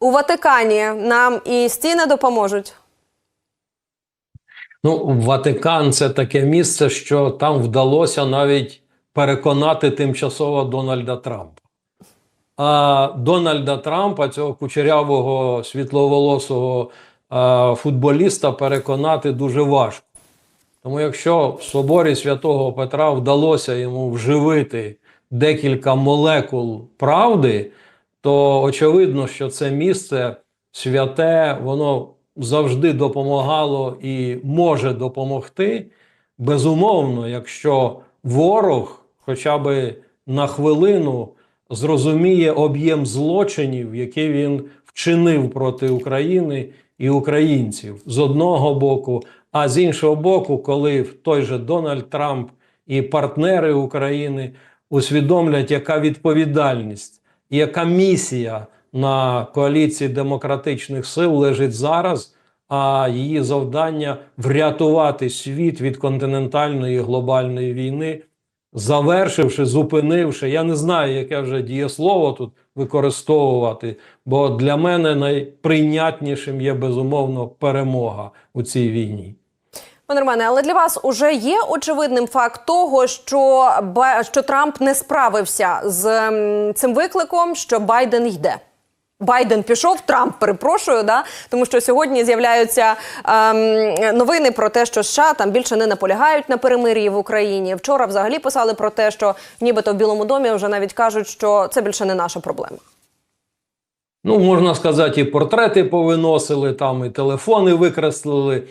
у Ватикані нам і стіни допоможуть. Ну, Ватикан це таке місце, що там вдалося навіть переконати тимчасово Дональда Трампа. А Дональда Трампа, цього кучерявого світловолосого а, футболіста, переконати дуже важко. Тому якщо в соборі святого Петра вдалося йому вживити декілька молекул правди, то очевидно, що це місце святе, воно завжди допомагало і може допомогти. Безумовно, якщо ворог хоча б на хвилину зрозуміє об'єм злочинів, які він вчинив проти України і українців з одного боку, а з іншого боку, коли той же Дональд Трамп і партнери України усвідомлять, яка відповідальність яка місія на коаліції демократичних сил лежить зараз, а її завдання врятувати світ від континентальної глобальної війни, завершивши, зупинивши. Я не знаю, яке вже дієслово тут використовувати, бо для мене найприйнятнішим є безумовно перемога у цій війні. Пане Романе, але для вас уже є очевидним факт того, що що Трамп не справився з цим викликом, що Байден йде. Байден пішов, Трамп перепрошую, да тому що сьогодні з'являються ем, новини про те, що США там більше не наполягають на перемир'ї в Україні. Вчора взагалі писали про те, що нібито в Білому домі вже навіть кажуть, що це більше не наша проблема. Ну, можна сказати, і портрети повиносили, там, і телефони викреслили.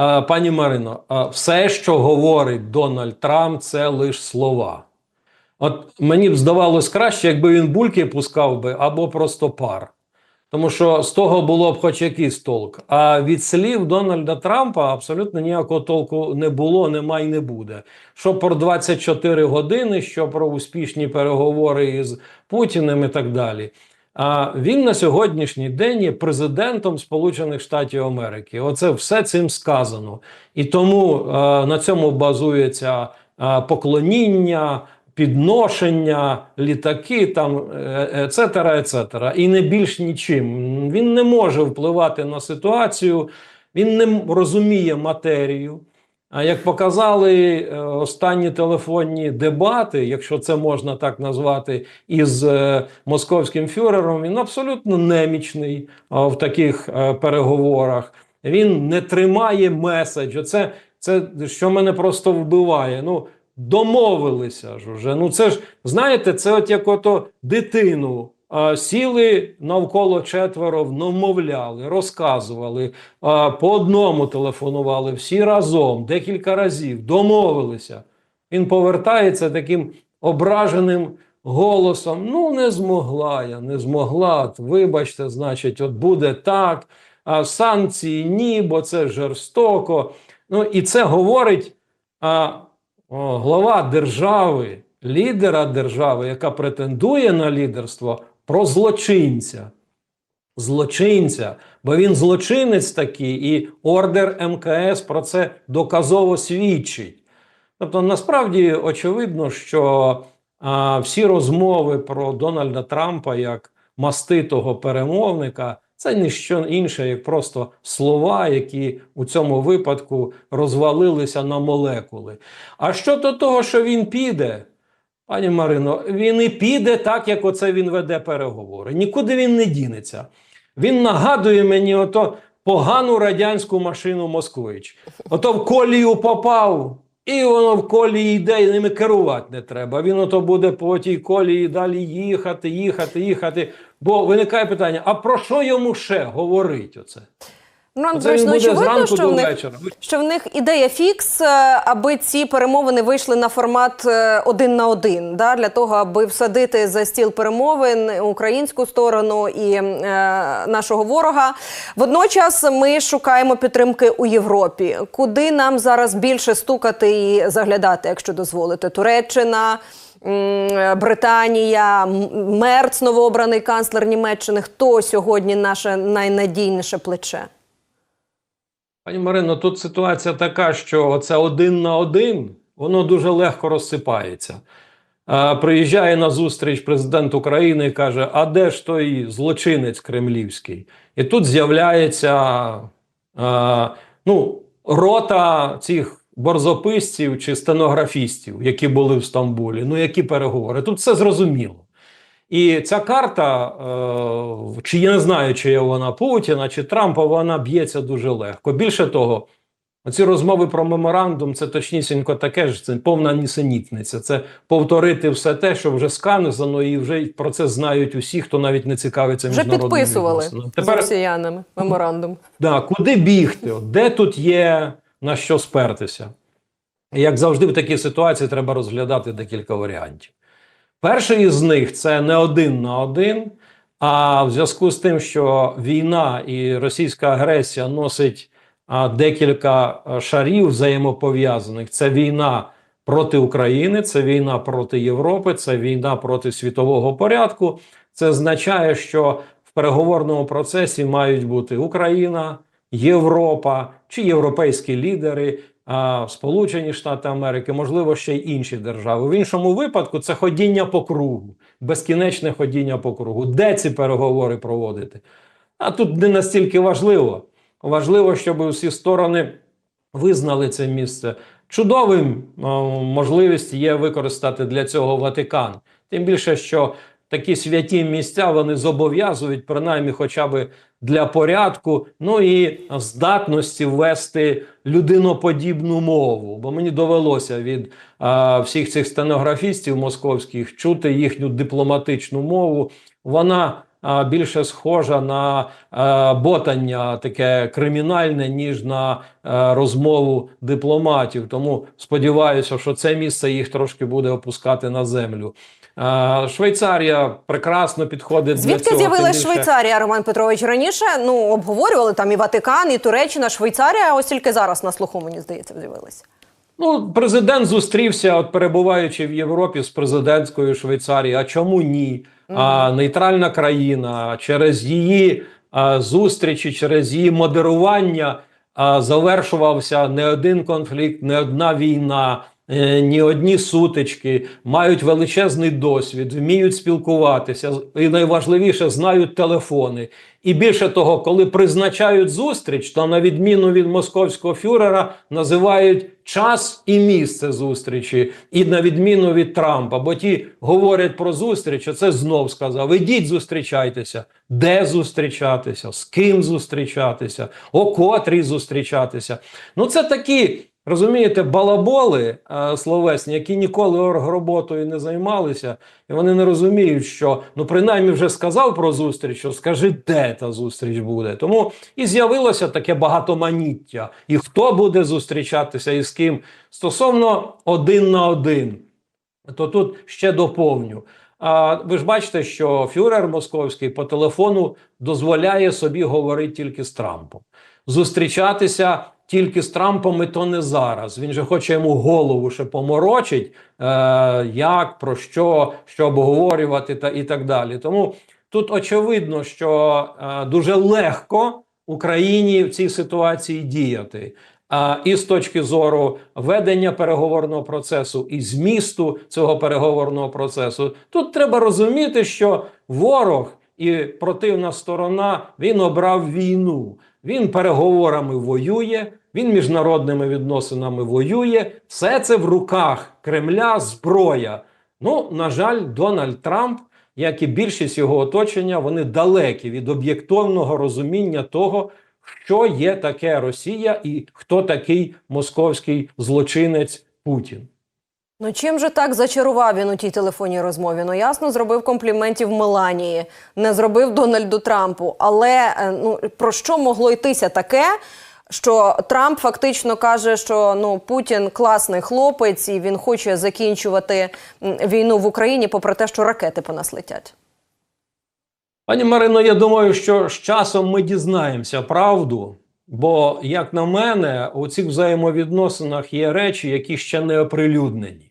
А, пані Марино, все, що говорить Дональд Трамп, це лише слова. От мені б здавалось краще, якби він бульки пускав би або просто пар. Тому що з того було б хоч якийсь толк. А від слів Дональда Трампа абсолютно ніякого толку не було, нема і не буде. Що про 24 години, що про успішні переговори із Путіним і так далі. Він на сьогоднішній день є президентом Сполучених Штатів Америки. Оце все цим сказано. І тому е, на цьому базується е, поклоніння, підношення, літаки, там, е, ецетера, ецетера. І не більш нічим. Він не може впливати на ситуацію, він не розуміє матерію. А як показали е, останні телефонні дебати, якщо це можна так назвати, із е, московським фюрером, він абсолютно немічний в таких е, переговорах. Він не тримає меседж. Оце це що мене просто вбиває. Ну домовилися ж уже. Ну це ж знаєте, це от як ото дитину. Сіли навколо четверо, вмовляли, розказували, по одному телефонували всі разом, декілька разів, домовилися. Він повертається таким ображеним голосом. Ну, не змогла я, не змогла. Вибачте, значить, от буде так. А санкції ні, бо це жорстоко. Ну і це говорить а, о, глава держави, лідера держави, яка претендує на лідерство, про злочинця. Злочинця, бо він злочинець такий, і ордер МКС про це доказово свідчить. Тобто, насправді очевидно, що а, всі розмови про Дональда Трампа як маститого перемовника це не що інше, як просто слова, які у цьому випадку розвалилися на молекули. А що до того, що він піде, пані Марино, він і піде так, як оце він веде переговори. Нікуди він не дінеться. Він нагадує мені ото погану радянську машину Москвич. Ото в колію попав, і воно в колії йде, і ними керувати не треба. Він ото буде по тій колії далі їхати, їхати, їхати. Бо виникає питання: а про що йому ще говорить оце? Ну, він ну, очевидно, що до в них що в них ідея фікс, е, аби ці перемовини вийшли на формат е, один на один, да, для того, аби всадити за стіл перемовин українську сторону і е, нашого ворога. Водночас ми шукаємо підтримки у Європі. Куди нам зараз більше стукати і заглядати, якщо дозволите? Туреччина. Британія, М- Мерц, новообраний канцлер Німеччини. Хто сьогодні наше найнадійніше плече? Пані Марино, тут ситуація така, що це один на один, воно дуже легко розсипається. Приїжджає на зустріч президент України і каже: А де ж той злочинець кремлівський? І тут з'являється ну, рота цих борзописців чи стенографістів, які були в Стамбулі. Ну, які переговори? Тут все зрозуміло. І ця карта, е, чи я не знаю, чи є вона Путіна, чи Трампа, вона б'ється дуже легко. Більше того, ці розмови про меморандум це точнісінько таке ж, це повна нісенітниця. Це повторити все те, що вже сказано, і вже про це знають усі, хто навіть не цікавиться Вже міжнародними підписували відносинами. з росіянами меморандум. Да, куди бігти? Де тут є на що спертися? Як завжди, в такій ситуації треба розглядати декілька варіантів. Перший із них це не один на один, а в зв'язку з тим, що війна і російська агресія носить декілька шарів взаємопов'язаних. Це війна проти України, це війна проти Європи, це війна проти світового порядку. Це означає, що в переговорному процесі мають бути Україна, Європа чи європейські лідери, Сполучені Штати Америки, можливо, ще й інші держави. В іншому випадку це ходіння по кругу, безкінечне ходіння по кругу. Де ці переговори проводити? А тут не настільки важливо. Важливо, щоб усі сторони визнали це місце. Чудовим можливість є використати для цього Ватикан. Тим більше, що такі святі місця вони зобов'язують, принаймні, хоча б для порядку, ну і здатності ввести людиноподібну мову. Бо мені довелося від а, всіх цих стенографістів московських чути їхню дипломатичну мову. Вона а, більше схожа на а, ботання таке кримінальне, ніж на а, розмову дипломатів. Тому сподіваюся, що це місце їх трошки буде опускати на землю. А, Швейцарія прекрасно підходить для Звідки з'явилась Швейцарія, Роман Петрович? Раніше ну обговорювали там і Ватикан, і Туреччина, Швейцарія. Ось тільки зараз на слуху, мені здається, з'явилася. Ну, президент зустрівся, от перебуваючи в Європі з президентською Швейцарії. А чому ні? А, нейтральна країна через її а, зустрічі, через її модерування а, завершувався не один конфлікт, не одна війна. Е, Ні одні сутички мають величезний досвід, вміють спілкуватися, і найважливіше знають телефони. І більше того, коли призначають зустріч, то на відміну від московського фюрера називають час і місце зустрічі, і на відміну від Трампа, бо ті говорять про зустріч, а це знов сказав: ідіть зустрічайтеся, де зустрічатися, з ким зустрічатися, о котрій зустрічатися. Ну, це такі. Розумієте, балаболи е, словесні, які ніколи оргроботою не займалися, і вони не розуміють, що ну принаймні вже сказав про зустріч, що скажи, де та зустріч буде. Тому і з'явилося таке багатоманіття. І хто буде зустрічатися і з ким стосовно один на один, то тут ще доповню. А ви ж бачите, що фюрер московський по телефону дозволяє собі говорити тільки з Трампом. Зустрічатися тільки з Трампом, і то не зараз. Він же хоче йому голову ще поморочить, е, як, про що, що обговорювати та і так далі. Тому тут очевидно, що е, дуже легко Україні в цій ситуації діяти. А і з точки зору ведення переговорного процесу, і змісту цього переговорного процесу, тут треба розуміти, що ворог і противна сторона він обрав війну. Він переговорами воює, він міжнародними відносинами воює. Все це в руках Кремля зброя. Ну, на жаль, Дональд Трамп, як і більшість його оточення, вони далекі від об'єктивного розуміння того, що є таке Росія і хто такий московський злочинець Путін. Ну чим же так зачарував він у тій телефонній розмові? Ну ясно, зробив компліментів Меланії, не зробив Дональду Трампу. Але е, ну про що могло йтися таке? Що Трамп фактично каже, що ну Путін класний хлопець, і він хоче закінчувати війну в Україні, попри те, що ракети по нас летять. Пані Марино, я думаю, що з часом ми дізнаємося правду. Бо, як на мене, у цих взаємовідносинах є речі, які ще не оприлюднені.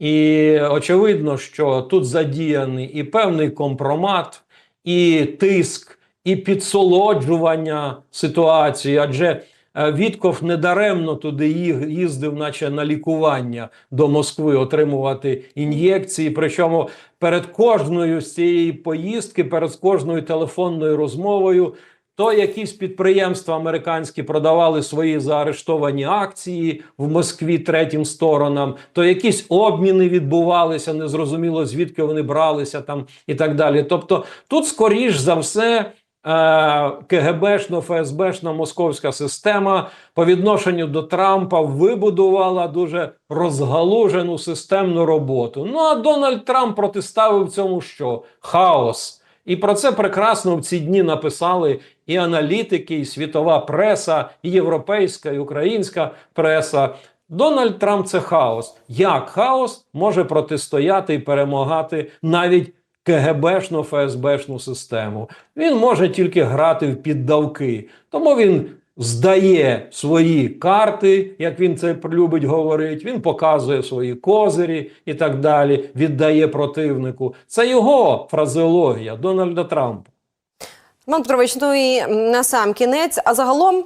І очевидно, що тут задіяний і певний компромат, і тиск, і підсолоджування ситуації. Адже е, Вітков недаремно туди їздив, наче на лікування до Москви, отримувати ін'єкції. Причому перед кожною з цієї поїздки, перед кожною телефонною розмовою. То якісь підприємства американські продавали свої заарештовані акції в Москві третім сторонам, то якісь обміни відбувалися, незрозуміло звідки вони бралися там і так далі. Тобто, тут, скоріш за все, е, КГБшно, ФСБшна московська система по відношенню до Трампа вибудувала дуже розгалужену системну роботу. Ну а Дональд Трамп протиставив цьому що? Хаос. І про це прекрасно в ці дні написали і аналітики, і світова преса, і європейська, і українська преса. Дональд Трамп це хаос. Як хаос може протистояти і перемагати навіть КГБшну, ФСБшну систему? Він може тільки грати в піддавки. Тому він здає свої карти, як він це любить говорити. Він показує свої козирі і так далі. Віддає противнику. Це його фразеологія Дональда Трампа. Роман Петрович, ну і на сам кінець. А загалом,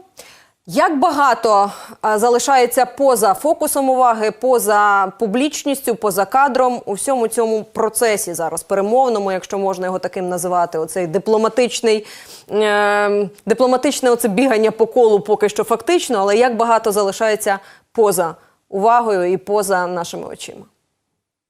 як багато залишається поза фокусом уваги, поза публічністю, поза кадром у всьому цьому процесі зараз перемовному, якщо можна його таким називати, оцей дипломатичний, е, дипломатичне оце бігання по колу поки що фактично, але як багато залишається поза увагою і поза нашими очима?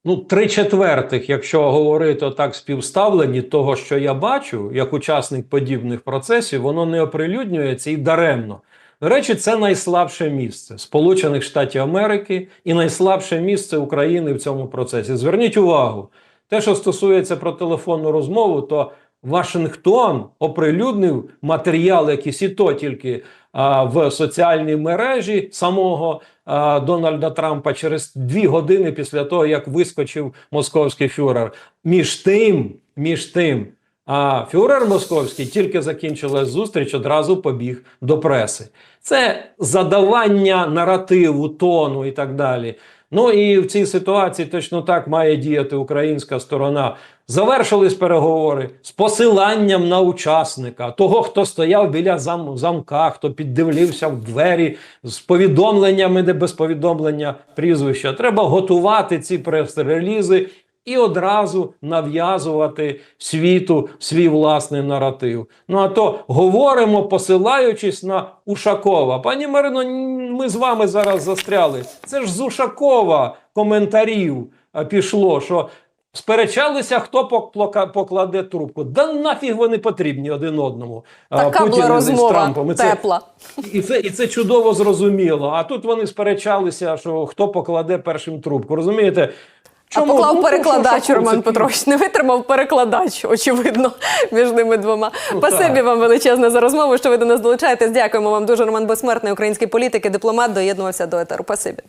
Ну, три четвертих, якщо говорити так співставлені того, що я бачу, як учасник подібних процесів, воно не оприлюднюється і даремно. До речі, це найслабше місце Сполучених Штатів Америки і найслабше місце України в цьому процесі. Зверніть увагу, те, що стосується про телефонну розмову, то Вашингтон оприлюднив матеріал, якийсь і то тільки а, в соціальній мережі самого а, Дональда Трампа через дві години після того, як вискочив московський фюрер. Між тим, між тим, а фюрер московський тільки закінчилась зустріч, одразу побіг до преси. Це задавання наративу, тону і так далі. Ну і в цій ситуації точно так має діяти українська сторона. Завершились переговори з посиланням на учасника, того, хто стояв біля зам, замка, хто піддивлився в двері з повідомленнями, де без повідомлення прізвища. Треба готувати ці прес-релізи і одразу нав'язувати світу свій власний наратив. Ну а то говоримо, посилаючись на Ушакова. Пані Марино, ми з вами зараз застряли. Це ж з Ушакова коментарів пішло, що. Сперечалися, хто покладе трубку. Да нафіг вони потрібні один одному. Така Путін була розмова Трампом. І це- і це, і це чудово зрозуміло. А тут вони сперечалися, що хто покладе першим трубку. Розумієте? А Ну, поклав що- перекладач Роман Петрович. Не витримав перекладач, очевидно, між ними двома. Ну, Спасибі вам величезне за розмову, що ви до нас долучаєтесь. Дякуємо вам дуже. Роман Безсмертний, український політик і дипломат, доєднувався до етеру. Спасибі.